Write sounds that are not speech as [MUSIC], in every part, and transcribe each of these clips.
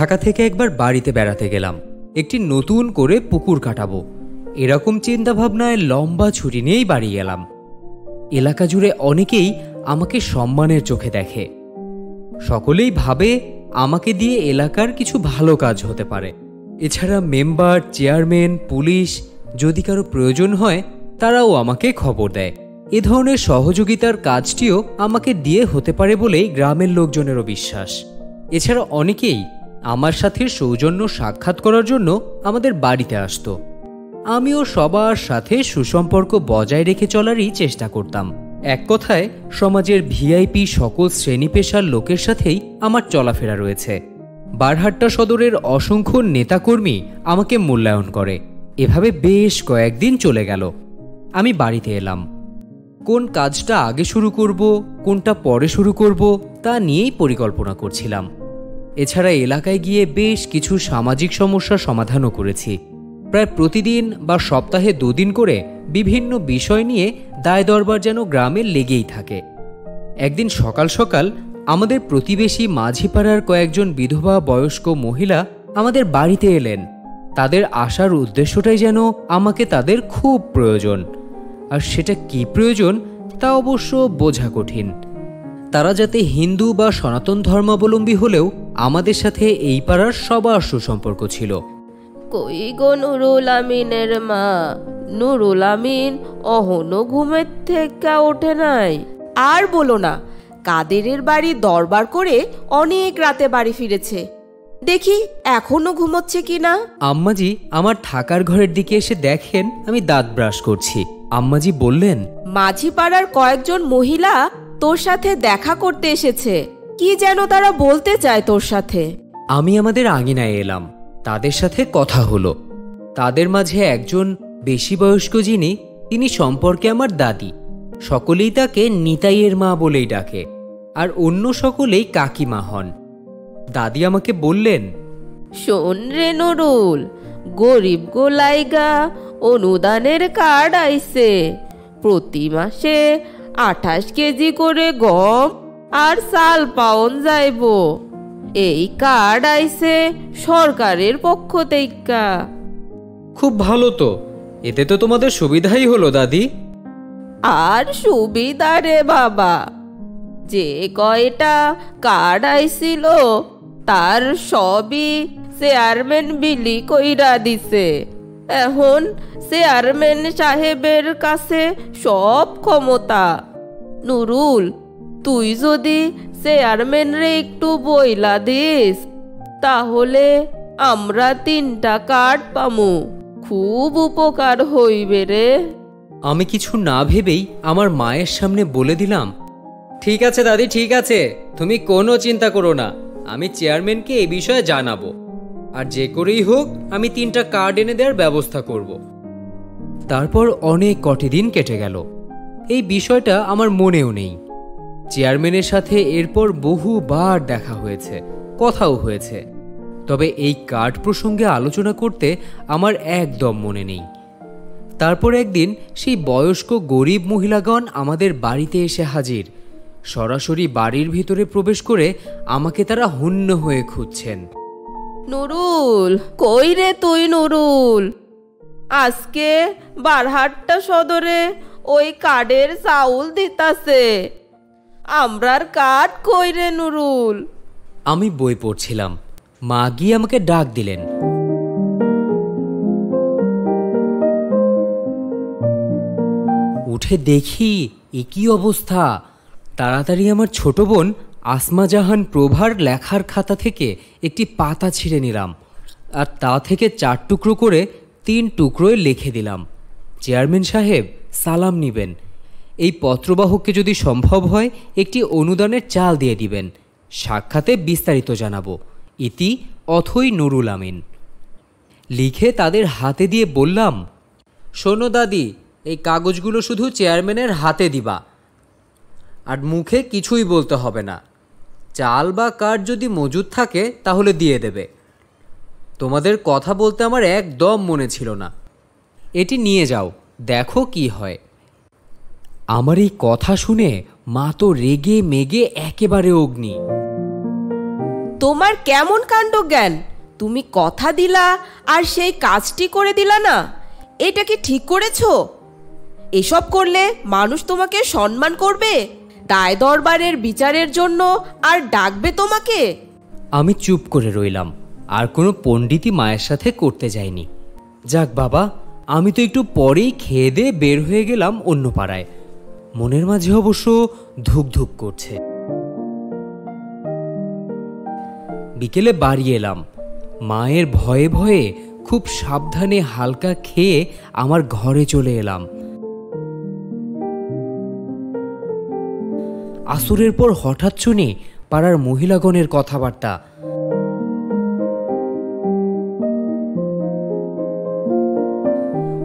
ঢাকা থেকে একবার বাড়িতে বেড়াতে গেলাম। একটি নতুন করে পুকুর কাটাবো। এরকম চিন্তাভাবনায় লম্বা ছুটি নিয়েই বাড়ি গেলাম এলাকা জুড়ে অনেকেই আমাকে সম্মানের চোখে দেখে। সকলেই ভাবে আমাকে দিয়ে এলাকার কিছু ভালো কাজ হতে পারে। এছাড়া মেম্বার, চেয়ারম্যান, পুলিশ যদি কারও প্রয়োজন হয়, তারাও আমাকে খবর দেয়। এ ধরনের সহযোগিতার কাজটিও আমাকে দিয়ে হতে পারে বলেই গ্রামের লোকজনেরও বিশ্বাস। এছাড়া অনেকেই আমার সাথে সৌজন্য সাক্ষাৎ করার জন্য আমাদের বাড়িতে আসতো। আমিও সবার সাথে সুসম্পর্ক বজায় রেখে চলারই চেষ্টা করতাম। এক কথায়, সমাজের ভিআইপি সকল শ্রেণি পেশার লোকের সাথেই আমার চলাফেরা রয়েছে। বারহাট্টা সদরের অসংখ্য নেতাকর্মী আমাকে মূল্যায়ন করে। এভাবে বেশ কয়েকদিন চলে গেল। আমি বাড়িতে এলাম। কোন কাজটা আগে শুরু করব, কোনটা পরে শুরু করব, তা নিয়েই পরিকল্পনা করছিলাম। এছাড়া এলাকায় গিয়ে বেশ কিছু সামাজিক সমস্যার সমাধানও করেছি। প্রায় প্রতিদিন বা সপ্তাহে দুদিন করে বিভিন্ন বিষয় নিয়ে দায় দরবার যেন গ্রামে লেগেই থাকে। একদিন সকাল সকাল আমাদের প্রতিবেশী মাঝিপাড়ার কয়েকজন বিধবা বয়স্ক মহিলা আমাদের বাড়িতে এলেন। তাদের আসার উদ্দেশ্যটাই যেন আমাকে তাদের খুব প্রয়োজন। আর সেটা কি প্রয়োজন তা অবশ্য বোঝা কঠিন। তারা যাতে হিন্দু বা সনাতন ধর্মাবলম্বী হলেও আমাদের সাথে এই পাড়ার সবার সুসম্পর্ক ছিল। কই গো নুরুল আমিনের মা? নুরুল আমিন অহনো ঘুমের থেকে ওঠে নাই। আর বলো না কাদেরের বাড়ি দরবার করে অনেক রাতে বাড়ি ফিরেছে। দেখি এখনও ঘুমোচ্ছে কিনা? আম্মাজি আমার থাকার ঘরের দিকে এসে দেখেন আমি দাঁত ব্রাশ করছি। আম্মাজি বললেন মাঝি পাড়ার কয়েকজন মহিলা তোর সাথে দেখা করতে এসেছে। কি যেন তারা বলতে চায় তোর সাথে? আমি আমাদের আঙিনায় এলাম। তাদের সাথে কথা হলো। তাদের মাঝে একজন বেশি বয়স্ক যিনি তিনি সম্পর্কে আমার দাদি। সকলেই তাকে নিতাইয়ের মা বলেই ডাকে আর অন্য সকলেই কাকিমা হন। দাদি আমাকে বললেন শোন রে নরুল গরিব গোলাইগা অনুদানের কার্ড আইছে। প্রতি মাসে আঠাশ কেজি করে গম আর চাল পাওন যাইব। এই কার্ড আইছে সরকারের পক্ষ থেকে খুব ভালো তো এতে তো তোমাদের সুবিধাই হলো দাদি। আর সুবিধা রে বাবা যে কয়টা কার্ড আইছিল তার সবই চেয়ারম্যান বিলি কইরা দিছে। এখন চেয়ারম্যান সাহেবের কাছে সব ক্ষমতা। নুরুল তুই যদি চেয়ারম্যান রে একটু বইলা দিস, তাহলে আমরা তিনটা কার্ড পামু। খুব উপকার হইবে রে। আমি কিছু না ভেবেই আমার মায়ের সামনে বলে দিলাম, ঠিক আছে দাদি, ঠিক আছে, তুমি কোনো চিন্তা করো না, আমি চেয়ারম্যানকে এই বিষয়ে জানাব। আর যে করেই হোক, আমি তিনটা কার্ড এনে দেওয়ার ব্যবস্থা করব। তারপর অনেক কটি দিন কেটে গেল। এই বিষয়টা আমার মনেও নেই। চেয়ারম্যানের সাথে এরপর বহুবার দেখা হয়েছে, কথাও হয়েছে। তবে এই কার্ড প্রসঙ্গে আলোচনা করতে আমার একদম মনে নেই। তারপর একদিন সেই বয়স্ক গরিব মহিলাগণ আমাদের বাড়িতে এসে হাজির। সরাসরি বাড়ির ভিতরে প্রবেশ করে আমাকে তারা হন্য হয়ে খুঁজছেন। নুরুল, কই রে তুই নুরুল? আজকে বারহাট্টা সদরে ওই কার্ডের চাউল দিতাছে। আমরার কার্ড কই রে নুরুল? আমি বই পড়ছিলাম। মা গিয়ে আমাকে ডাক দিলেন। উঠে দেখি এ কি অবস্থা। তাড়াতাড়ি আমার ছোট বোন আসমা জাহান প্রভার লেখার খাতা থেকে একটি পাতা ছিঁড়ে নিলাম আর তা থেকে চার টুকরো করে তিন টুকরোয় লিখে দিলাম। চেয়ারম্যান সাহেব সালাম নিবেন। এই পত্রবাহককে যদি সম্ভব হয়, একটি অনুদানের চাল দিয়ে দিবেন। সাক্ষাতে বিস্তারিত জানাব। ইতি অথই নুরুল আমিন। লিখে তাদের হাতে দিয়ে বললাম, শোনো দাদি, এই কাগজগুলো শুধু চেয়ারম্যানের হাতে দিবা। আর মুখে কিছুই বলতে হবে না। চাল বা কার্ড যদি মজুদ থাকে, তাহলে দিয়ে দেবে। তোমাদের কথা বলতে আমার একদম মনে ছিল না। এটি নিয়ে যাও, দেখো কি হয়। আমার এই কথা শুনে মা তো রেগে মেগে একেবারে অগ্নি। তোমার কেমন কাণ্ড জ্ঞান? তুমি কথা দিলা আর সেই কাজটি করে দিলা না? এটা কি ঠিক করেছ? এসব করলে মানুষ তোমাকে সম্মান করবে? দায় দরবারের বিচারের জন্য আর ডাকবে তোমাকে? আমি চুপ করে রইলাম আর কোনো পণ্ডিতই মায়ের সাথে করতে যাইনি যাক বাবা আমি তো একটু পরেই খেয়ে দিয়ে বের হয়ে গেলাম অন্য পাড়ায় মনের মাঝে অবশ্য ধুক ধুক করছে। বিকেলে বাড়ি এলাম। মায়ের ভয়ে ভয়ে খুব সাবধানে হালকা খেয়ে আমার ঘরে চলে এলাম। আসরের পর হঠাৎ শুনি পাড়ার মহিলাগণের কথাবার্তা।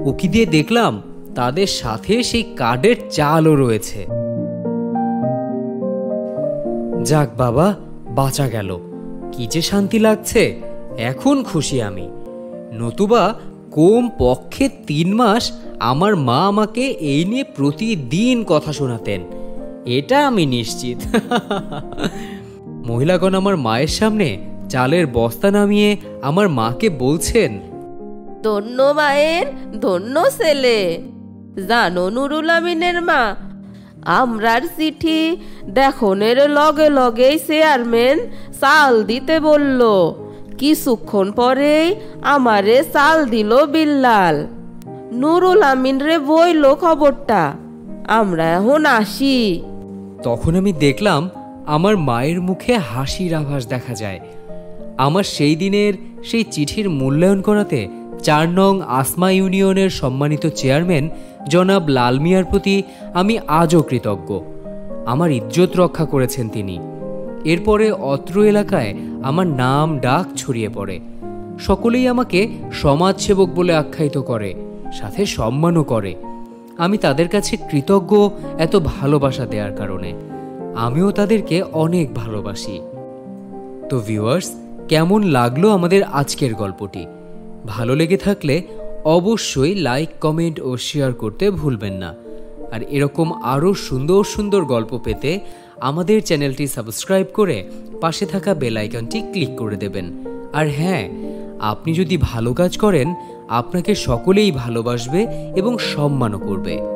উকি দিয়ে দেখলাম তাদের সাথে সেই কার্ডের চালও রয়েছে। যাক বাবা, বাঁচা গেল। কি যে শান্তি লাগছে। এখন খুশি আমি। নতুবা কম পক্ষে তিন মাস আমার মা আমাকে এই নিয়ে প্রতিদিন কথা শোনাতেন। এটা আমি নিশ্চিত। [LAUGHS] মহিলাগণ আমার মায়ের সামনে চালের বস্তা নামিয়ে আমার মাকে বলছেন, ধন্য মায়ের, ধন্য ছেলে। জানো নুরুল আমিনের মা? আমরার চিঠি। দেখনের লগে লগেই চেয়ারম্যান চাল দিতে বলল, কিছুক্ষণ পরেই আমারে চাল দিল বিল্লাল। নুরুল আমিন রে বইল খবরটা, আমরা এখন আসি। তখন আমি দেখলাম আমার মায়ের মুখে হাসির আভাস দেখা যায়। আমার সেই দিনের সেই চিঠির মূল্যায়ন করাতে চার নং আসমা ইউনিয়নের সম্মানিত চেয়ারম্যান জনাব লাল মিয়ার প্রতি আমি আজও কৃতজ্ঞ। আমার ইজ্জত রক্ষা করেছেন তিনি। এরপরে অত্র এলাকায় আমার নাম ডাক ছড়িয়ে পড়ে। সকলেই আমাকে সমাজসেবক বলে আখ্যায়িত করে, সাথে সম্মানও করে। আমি তাদের কাছে কৃতজ্ঞ এত ভালোবাসা দেওয়ার কারণে। আমিও তাদেরকে অনেক ভালোবাসি। তো ভিউয়ার্স, কেমন লাগল আমাদের আজকের গল্পটি? ভালো লেগে থাকলে অবশ্যই লাইক, কমেন্ট ও শেয়ার করতে ভুলবেন না। আর এরকম আরও সুন্দর সুন্দর গল্প পেতে আমাদের চ্যানেলটি সাবস্ক্রাইব করে পাশে থাকা বেল আইকনটি ক্লিক করে দেবেন। আর হ্যাঁ আপনি যদি ভালো কাজ করেন, আপনাকে সকলেই ভালোবাসবে এবং সম্মানও করবে।